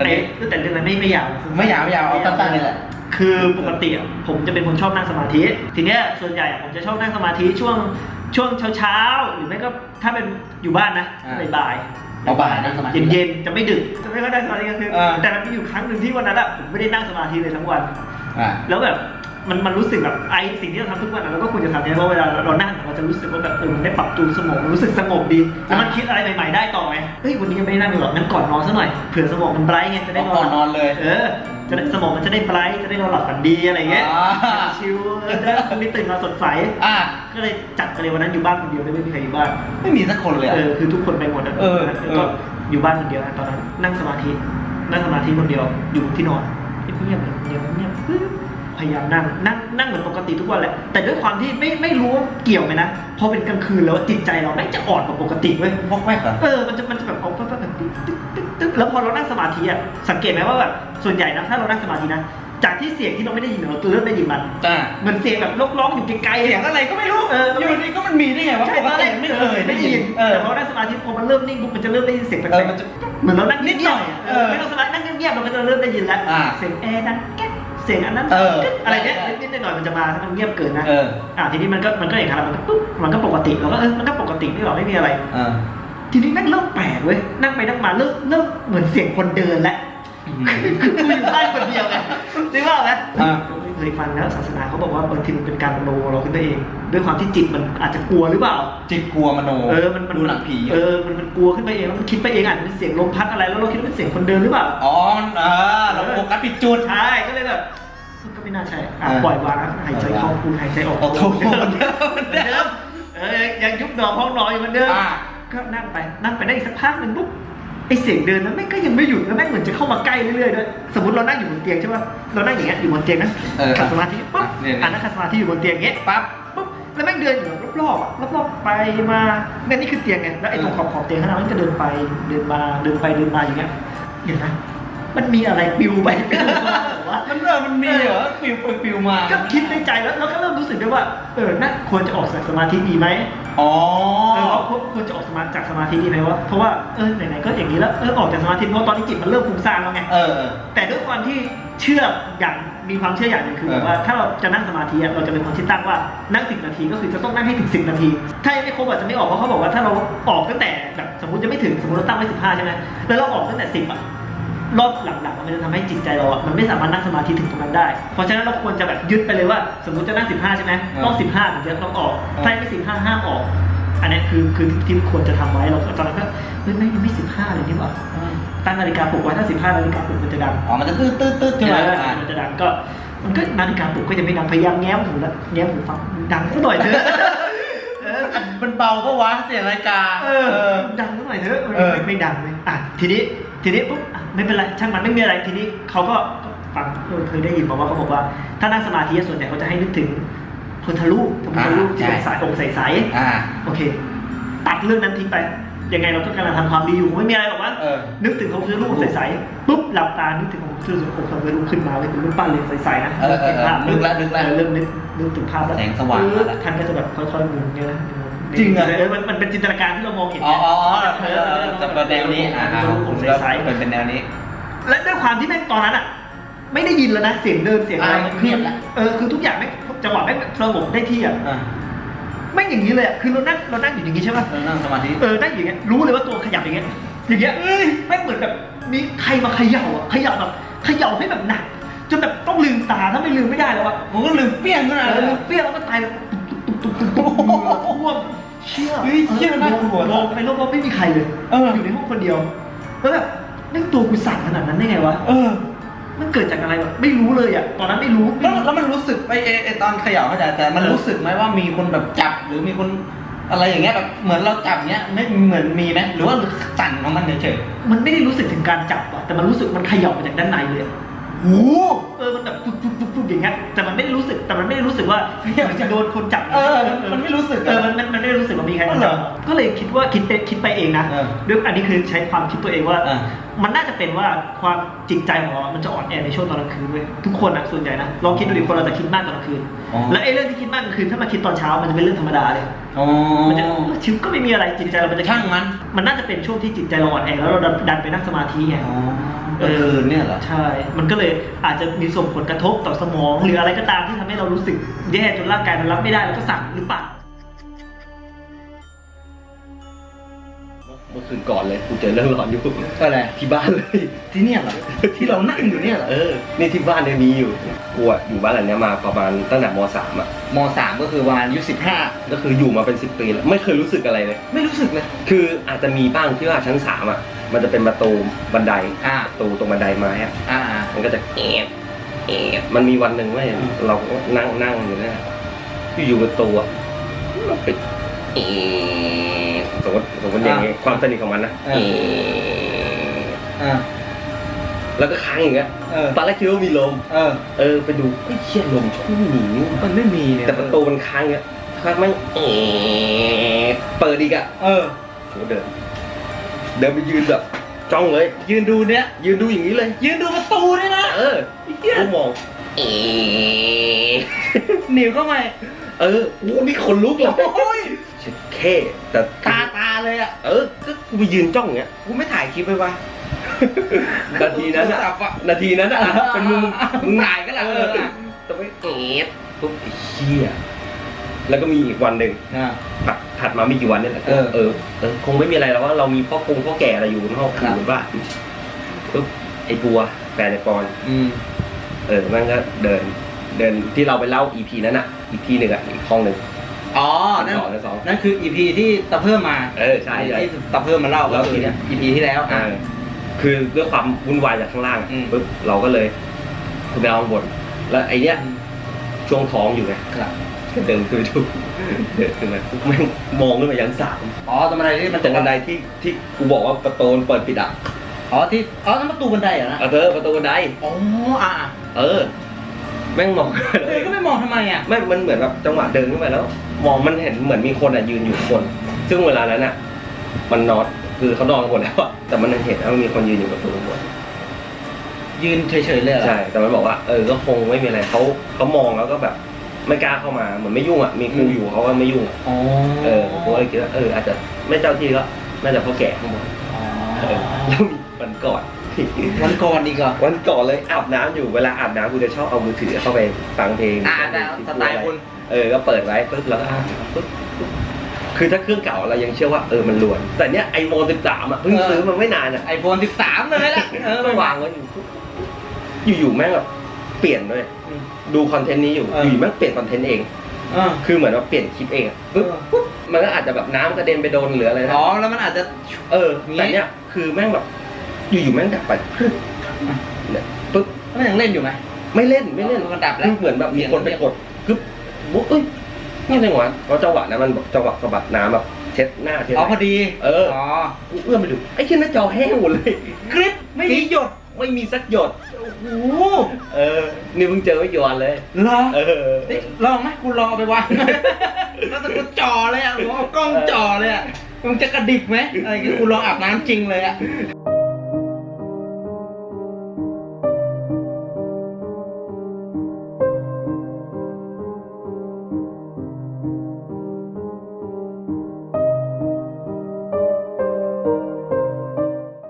แต่แต่แต่เรื่องนั้นไม่ไม่ยาว ไม่ยาวไม่ยาวเอาสั้นๆนี่แหละ คือปกติอะผมจะเป็นคนชอบนั่งสมาธิ ทีเนี้ยส่วนใหญ่อะผมจะชอบนั่งสมาธิช่วงช่วงเช้าๆ หรือไม่ก็ถ้าเป็นอยู่บ้านนะอ่าบ่ายๆเอาบ่ายนั่งสมาธิเย็นๆจะไม่ดึกจะไม่ค่อยนั่งสมาธิกลางคืนอ่าแต่มันมีอยู่ครั้งหนึ่งที่วันนั้นอะผมไม่ได้นั่งสมาธิเลยทั้งวันอ่าแล้วแบบ มันมันรู้สึกแบบไอสิ่งที่เราทำทุกวันอะเราก็ควรจะทำใช่ไหมเพราะเวลาเรานั่งเราจะรู้สึกว่าแบบเออมันได้ปรับจูนสมองมันรู้สึกสงบดีแล้วมันคิดอะไรใหม่ๆได้ต่อไงเฮ้ยวันนี้ยังไม่ได้นั่งอยู่หรอกงั้นก่อนนอนซะหน่อยเผื่อสมองมันไบรท์ไงจะได้นอนก่อนนอนเลย เออจะได้สมองมันจะได้ไบรท์จะได้นอนหลับฝันดีอะไรเงี้ยอ่า ชิวๆเออจะได้พรุ่งนี้ตื่นมาสดใสอ่าก็เลยจัดไปเลยวันนั้นอยู่บ้านคนเดียวไม่มีใครอยู่บ้าน ไม่มีสักคนเลยอะ เออคือทุกคนไปหมดอะเออแล้วเอก็ออยู่บ้านคนเดียวนะตอนนั้นนั่งสมาธินั่งสมาธิคนเดียวอยู่ที่นอนเงียบๆเลยเงียบเงียบปึ๊บ พยายามนั่งนั่งนั่งเหมือนปกติทุกวันแหละแต่ด้วยความที่ไม่ไม่รู้ว่าเกี่ยวไหมนะพอเป็นกลางคืนแล้วจิตใจเราไม่งจะอ่อนกว่าปกติเว้ยพกแวกเหรอเออมันจะมันจะแบบเอาปั๊บปั๊บแบบตึ๊กตึ๊กตึ๊กตึ๊กแล้วพอเรานั่งสมาธิอะสังเกตไหมว่าแบบส่วนใหญ่นะถ้าเรานั่งสมาธินะจากที่เสียงที่เราไม่ได้ยินเราเริ่มได้ยินมันจ้าเหมือนเสียงแบบร้องๆอยู่ไกลๆเสียงอะไรก็ไม่รู้เอออยู่ดีก็มันมีได้ไงวะใช่ปกติไม่เคยได้ยินเออ แต่พอนั่งสมาธิพอมันเริ่มนิ่งปุ๊บมันจะเริ่มได้ยินเสียงแปลเออกมันจะ ๆเหมือนเรานั่งนิดหน่อยเอเอออไม่ต้องสมาธินั่งเงียบๆเราก็จะเริ่มได้ยินแล้วอ่า เสียงแอร์ดังแก๊ก เสียงอันนั้นเออแก๊กอะไรเนี้ยใช่นิดๆหน่อยๆมันจะมาถ้ามันเงียบเกินนะเอออ่าทีนี้มันก็มันก็อย่างนั้นแหละมันก็ปุ๊บมันก็ปกติเราก็เออมันก็ปกติไม่หรอกไม่มีอะไรเออทีนี้นั่งเริ่มแปลกเว้ยนั่งไปนั่งมาเริ่มเริ่มเหมือนเสียงคนเดินแล้ว คือกูอยู่บ้านคนเดียวไงนึกว่าไหมอ่าเคยฟังนะศาสนาเขาบอกว่าบางทีมันเป็นการมโนเราขึ้นไปเอง ด้วยความที่จิตมันอาจจะกลัวหรือเปล่า จิตกลัวมโนเออ มันมันดูหนังผีเออ มันมันกลัวขึ้นไปเองแล้วมันคิดไปเองอาจจะเป็นเสียงลมพัดอะไร แล้วเราคิดว่าเป็นเสียงคนเดินหรือเปล่า อ๋อเออเราโฟกัสผิดจุด ใช่ ก็เลยแบบก็ไม่น่าใช่อะเออปล่อยวางนะหายใจเข้าพูดหายใจออกโอ้โหเหมือนเดิมเหมือนเดิม เออยังยุบหนอพองหนออยู่เหมือนเดิม อ่าก็นั่งไป นั่งไปได้อีกสักพักหนึ่งปุ๊บ ไอเสียงเดินนั้นแม่งก็ยังไม่หยุดแล้วแม่งเหมือนจะเข้ามาใกล้เรื่อยๆด้วยสมมติเรานั่งอยู่บนเตียงใช่ป่ะเรานั่งอย่างเงี้ยอยู่บนเตียงนะเออขัดสมาธิปุ๊บเนี่ยอ่านั่งขัดสมาธิอยู่บนเตียงอย่างเงี้ยปั๊บปุ๊บแล้วแม่งเดินอยู่รอบๆอะรอบๆไปมาเนี่ยนี่คือเตียงไงแล้วไอ้ตรงขอบขอบๆเตียงข้างหน้ามันก็เดินไปเดินมาเดินไปเดินมาอย่างเงี้ยเห็นไหมมันมีอะไรปิวไปปิวมาเหรอวะ มันเออมันมีเหรอปิวไปปิวมา ก็คิดในใจแล้วแล้วก็เริ่ม รู้สึกด้วยว่าเออน่าควรจะออกจากสมาธิดีไหมอ๋อ เออว่าควรควรจะออกสมาจากสมาธิดีไหมวะเพราะว่าเออไหนๆก็อย่างนี้แล้วเออออกจากสมาธิเพราะตอนนี้จิตมันเริ่มฟุ้งซ่านแล้วไงเออเออแต่ด้วยความที่เชื่ออย่างมีความเชื่ออย่างหนึ่งคือเออแบบว่าถ้าเราจะนั่งสมาธิอะเราจะเป็นคนที่ตั้งว่านั่งสิบนาทีก็คือจะต้องนั่งให้ถึงสิบนาที ถ้ายังไม่ครบอาจจะไม่ออกเพราะเขาบอกว่าถ้าเราออกตั้งแต่แบบสมมติจะไม่ถึงสมมติเราตั้งไว้สิบห้าใช่ไหมแล้วเราออกตั้งแต่สิบอะ รอบหลังๆมันจะทำให้จิตใจเราอะมันไม่สามารถนั่งสมาธิถึงตรงนั้นได้ เพราะฉะนั้นเราควรจะแบบยึดไปเลยว่า สมมติจะนั่งสิบห้าใช่ไหมต้องสิบห้าถึงจะต้องออกถ้ายังไม่สิบห้าห้ามออก อันนี้คือคือที่ควรจะทำไว้เราตอนนั้นก็เฮ้ยไม่ยังไม่สิบห้าเลยนี่หว่าตั้งนาฬิกาปลุกไว้ถ้าสิบห้านาฬิกาปลุกมันจะดังอ๋อมันจะตืดตืดตืดขึ้นมาเอออ่ามันจะดังก็มันก็นาฬิกาปลุกก็จะไม่ดังพยายามแง้มหูแล้วแง้มหูฟังดังสักหน่อยเถอะเออมันเบาก็วะเสียงนาฬิกา เออ ดังสักหน่อยเถอะเออไม่ไม่ดังเลยอะทีนี้ทีนี้ปุ๊บอะ ไม่เป็นไรช่างมันไม่มีอะไรทีนี้เขาก็ฟังเออเคยได้ยินมาว่าเขาบอกว่า ถ้านั่งสมาธิส่วนใหญ่เขาจะให้นึกถึงพุทธรูปพระพุทธรูปที่เป็นสายองค์ใสๆอ่าโอเค ตัดเรื่องนั้นทิ้งไปยังไงเราก็กำลังทำความดีอยู่ไม่มีอะไรหรอกวะเออนึกถึงเขาคือรูปใสๆปุ๊บหลับตานึกถึงเขาคือองค์พระรูปขึ้นมาเลยเป็นรูปปั้นเลยใสๆนะเออเออเออภาพนึกแล้วนึกแล้วเออเริ่มนึกนึกถึงภาพแล้วแสงสว่างมาแล้วท่านก็จะแบบค่อยๆหมุนเนี่ยนะ จริงเหรอเออมันมันเป็นจินตนาการที่เรามองเห็นอ๋ออ๋ออ๋อเอเอออเออจะเป็นแนวนี้อ่าอ่ารูปผมใก็สๆเป็นเป็นแนวนี้ และด้วยความที่แม่งตอนนั้นอะไม่ได้ยินแล้วนะเสียงเดินเสียงอะไรอ่ามันเงียบแล้วเออคือทุกอย่างไม่งจังหวะไม่งสงบได้ที่อะอ่าไม่งอย่างนี้เลยอะคือเรานั่งเรานั่งอยู่อย่างนี้ใช่ปะเรานั่งสมาธิเออนั่งอยู่อย่างเงี้ยรู้เลยว่าตัวขยับอย่างเงี้ยอย่างเงี้ยเอ้ยแม่งเหมือนแบบมีใครมาเขย่าอะเขย่าแบบเขย่าให้แบบหนักจนแบบต้องลืมตาถ้าไม่ลืมไม่ได้แล้วอะผมก็ลืมเปี้ยงขึ้นมาเอเลยอเปรี้ยวแล้วก็ตาย แบบตุ๊บตุ๊บตุ๊บตุ๊บตุ๊บตุ๊บท่วมเชี่ยเฮ้ยเชี่ยมันน่ากลัวมองไปรอบๆไม่มีใครเลยเอออยู่ในห้องคนเดียวแล้วแบบนั่งตัวกูสั่นขนาดนั้นได้ไงวะเออ มันเกิดจากอะไรวะไม่รู้เลยอะตอนนั้นไม่รู้แล้วแล้วมันรู้สึกไปเอไอตอนเขย่าเข้าใจแต่มันรู้สึกไหมว่ามีคนแบบจับหรือมีคนอะไรอย่างเงี้ยแบบเหมือนเราจับเงี้ยไม่เหมือนมีไหมหรือว่าสั่นของมันเฉยมันไม่ได้รู้สึกถึงการจับอะแต่มันรู้สึกมันเขย่ามาจากด้านในเลยอะๆโอ้โหเออมันแบบปุ๊บปุ๊บปุ๊บปุ๊บอย่างเงี้ยแต่มันไม่ได้รู้สึกแต่มันไม่ได้รู้สึกว่ามันจะโดนคนจับเออมันไม่รู้สึกเออมันมันมันไม่ได้รู้สึกว่ามีใครมาเหรจัอบก็เลยคิดว่าคิดไปคิดไปเองนะเออด้วยอันนี้คือใช้ความคิดตัวเองว่า เออ มันน่าจะเป็นว่าความจิตใจของเรา มันจะอ่อนแอในช่วงตอนกลางคืนเว้ยทุกคนนะส่วนใหญ่นะลองคิดดูดิคนเราจะคิดมากตอนกลางคืน อ๋อ แล้วไอ้เรื่องที่คิดมากกลางคืนถ้ามาคิดตอนเช้ามันจะเป็นเรื่องธรรมดาเลยอ๋อ มันจะชิวก็ไม่มีอะไรจิตใจเรามันจะช่างมัน มันน่าจะเป็นช่วงที่จิตใจเราอ่อนแอแล้วเราดันไปนั่งสมาธิไง อ๋อ กลางคืนเนี่ยเหรอใช่ มันก็เลยอาจจะมีส่งผลกระทบต่อสมอง หรืออะไรก็ตามที่ทำให้เรารู้สึกแย่จนร่างกายมันรับไม่ได้แล้วก็สั่นหรือเปล่า เมื่อคืนก่อนเลยกูเจอเรื่องหลอนอยู่อะไร ที่บ้านเลย ที่เนี่ยเหรอที่เรานั่งอยู่เนี่ยเหรอเออนี่ที่บ้านเนี่ยมีอยู่กูอะอยู่บ้านหลังเนี้ยมาประมาณตั้งแต่มสามอะมสามก็คือประมาณอายุสิบห้าก็คืออยู่มาเป็นสิบปีแล้วไม่เคยรู้สึกอะไรเลย ไม่รู้สึกเลย คืออาจจะมีบ้างที่ว่าชั้นสามอะ มันจะเป็นประตูบันไดอ่าประตูตรงบันไดไม้อะอ่า มันก็จะแอบแอบมันมีวันหนึ่งเว่าเราก็นั่งนั่งอยู่เนะอยู่ๆประตูอะมันไปแอบสมมติสมมติอย่างเงี้ยความสนิทของมันนะแอบอ่าแล้วก็ค้างอย่างเงี้ยเออตอนแรกคิดว่ามีลม เออเออไปดูไอ้ยเชี่ยลมช่วยหนีมันไม่มีเนี่ยแต่ประตูมันค้างเงี้ยค้างแม่งแอบเปิดอีกอะ เออ โหเดิน เดินไปยืนแบบจ้องเลย ยืนดูเนี้ยยืนดูอย่างนี้เลย ยืนดูประตูเนี่ยนะเออกูมองเอหนีเข้ามาเออโอ้นี่คนลุกเลยโอ้ยเช็ดแค่แต่ตาตาเลยอะเออก็กูไปยืนจ้องอย่างเงี้ยกูไม่ถ่ายคลิปไปวะนาทีนั้นโทรอะศัพท์อะนาทีนั้นอะเป็นมึงมึงถ่ายก็แล้วเอเอออแต่ไม่เอฟปุ๊บไอ้เชี่ย แล้วก็มีอีกวันหนึ่งอ่า ถัดถัดมาไม่กี่วันเนี่ยแหละเออเออเออคงไม่มีอะไรแล้วว่าเรามีพ่อคงพ่อแก่อะไรอยู่ในห้องครับ อยู่บ้านปุ๊บไอ้บัวแฟนไอ้ปอน อืม เออมันก็เดิน เดินที่เราไปเล่าอีพีนั้นอะอีพีหนึ่งอะอีกห้องหนึ่งอ๋อ นั่น สองสองนั่นคืออีพีที่ตะเพิ่มมาเออใช่ใช่ ที่ตะเพิ่มมาเล่าแล้ก็วคือทีเนี้ยอีพีที่แล้ว อ่าคือด้วยความวุ่นวายจากข้างล่างอืม ปุ๊บเราก็เลยขึ้นไปเอาข้างบน แล้วไอ้เนี้ยช่วงท้องอยู่ไงครับก็ เดินขึ้นไปดูเดินขึ้นมาปุ๊บแม่งมองขึ้นไปยันสามอ๋อตรงบันไดที่มันตรงบันไดที่ที่กูบอกว่าประตูมันเปิดปิดอะอ๋อที่อ๋อนั่นประตูบันไดเหรอนะเออประตูบันไดอ๋ออะเออ แม่งมองเออก็ไม่มองทำไมอะไม่มันเหมือนแบบจังหวะเดินขึ้นไปแล้ว มองมันเห็นเหมือนมีคนอะยืนอยู่ข้างบนซึ่งเวลานั้นอะ มันนอนคือเขานอนกันหมดแล้วอะแต่มันยังเห็นว่ามีคนยืนอยู่กับตัวข้างบนยืนเฉยๆเลยเหรอใช่แต่มันบอกว่าเออก็คงไม่มีอะไรเขาเขามองแล้วก็แบบ ไม่กล้าเข้ามาเหมือนไม่ยุ่งอะมีครูอยู่เขาก็ไม่ยุ่งอะอ๋อเออผมก็เลยคิดว่าเอออาจจะไม่เจ้าที่ก็น่าจะพ่อแก่ข้างบนอ๋อเออแล้วมีวันก่อน วันก่อนอีกเหรอวันก่อนเลยอาบน้ำอยู่เวลาอาบน้ำกูจะชอบเอามือถือเข้าไปฟังเพลงอ่าแต่สไตล์คุณเออก็เปิดไว้ปุ๊บแล้วก็อ่านปุ๊บปุ๊บคือถ้าเครื่องเก่าเรายังเชื่อว่าเออมันลวน แต่เนี้ยไอโมสิบสามอะเพิ่งเออซื้อมาไม่นานอะไอโฟน13เลยแหละเออก็วางไว้อยู่ปุ๊บอยู่ๆแม่งแบบเปลี่ยนเลย อืม ดูคอนเทนต์นี้อยู่เอออยู่ๆแม่งเปลี่ยนคอนเทนต์เองเออคือเหมือนว่าเปลี่ยนคลิปเองอะปุ๊บเออ ปุ๊บมันก็อาจจะแบบน้ำกระเด็นไปโดนหรืออะไรนะอ๋อแล้วมันอาจจะ เอองี้ แต่เนี้ยคือแม่งแบบอยู่ๆแม่งดับไปปึ๊บเนี่ยปุ๊บมันยังเล่นอยู่ไหม ไม่เล่นไม่เล่นมันดับแล้ว คือเหมือนแบบมีคนไปกดปึ๊บบุ๊บเอ้ยนี่จังหวะเพราะจังหวะนั้นมันแบบจังหวะสะบัดน้ำแบบเช็ดหน้าเช็ดอ๋อพอดี เออ อ๋อ กูเอื้อมไปดูไอ้เชี่ยหน้าจอแห้งหมดเลย คลิปไม่มีหยด ไม่มีสักหยด โอ้โหเออ นี่เพิ่งเจอไม่กี่วันเลย เหรอเออ นี่ลองไหมคุณลองเอาไปวาง แล้วแต่กูจ่อเลยอะผมเอากล้องจ่อเลยอะมึงจะกระดิกไหมอะไรอย่างเงี้ยคุณลองอาบน้ำจริงเลยอะ